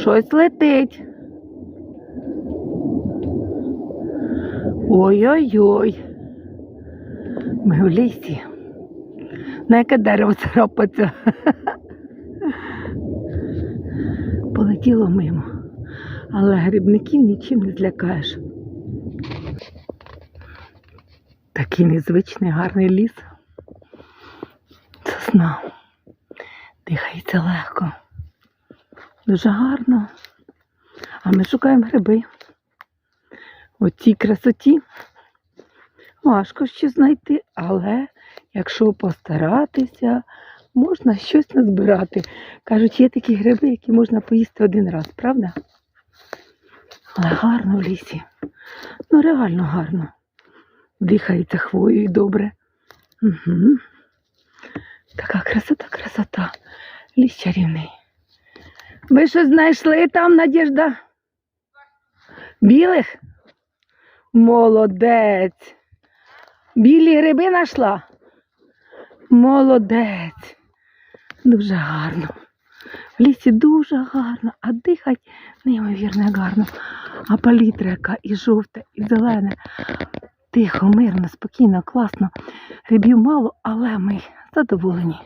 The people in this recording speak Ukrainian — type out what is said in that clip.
Щось летить. Ой-ой-ой. Ми в лісі. На яке дерево царапаться. Полетіло мимо. Але грибників нічим не злякаєш. Такий незвичний гарний ліс. Сосна. Дихається легко. Дуже гарно. А ми шукаємо гриби. У цій красоті важко щось знайти, але якщо постаратися, можна щось назбирати. Кажуть, є такі гриби, які можна поїсти один раз, правда? Але гарно в лісі. Ну, реально гарно. Дихається хвоєю добре. Угу. Така красота, красота. Ліс чарівний. Ви що знайшли там, Надіжда? Білих? Молодець. Білі гриби знайшла? Молодець. Дуже гарно. В лісі дуже гарно, а дихать неймовірно гарно. А палітра яка і жовта, і зелена. Тихо, мирно, спокійно, класно. Грибів мало, але ми задоволені.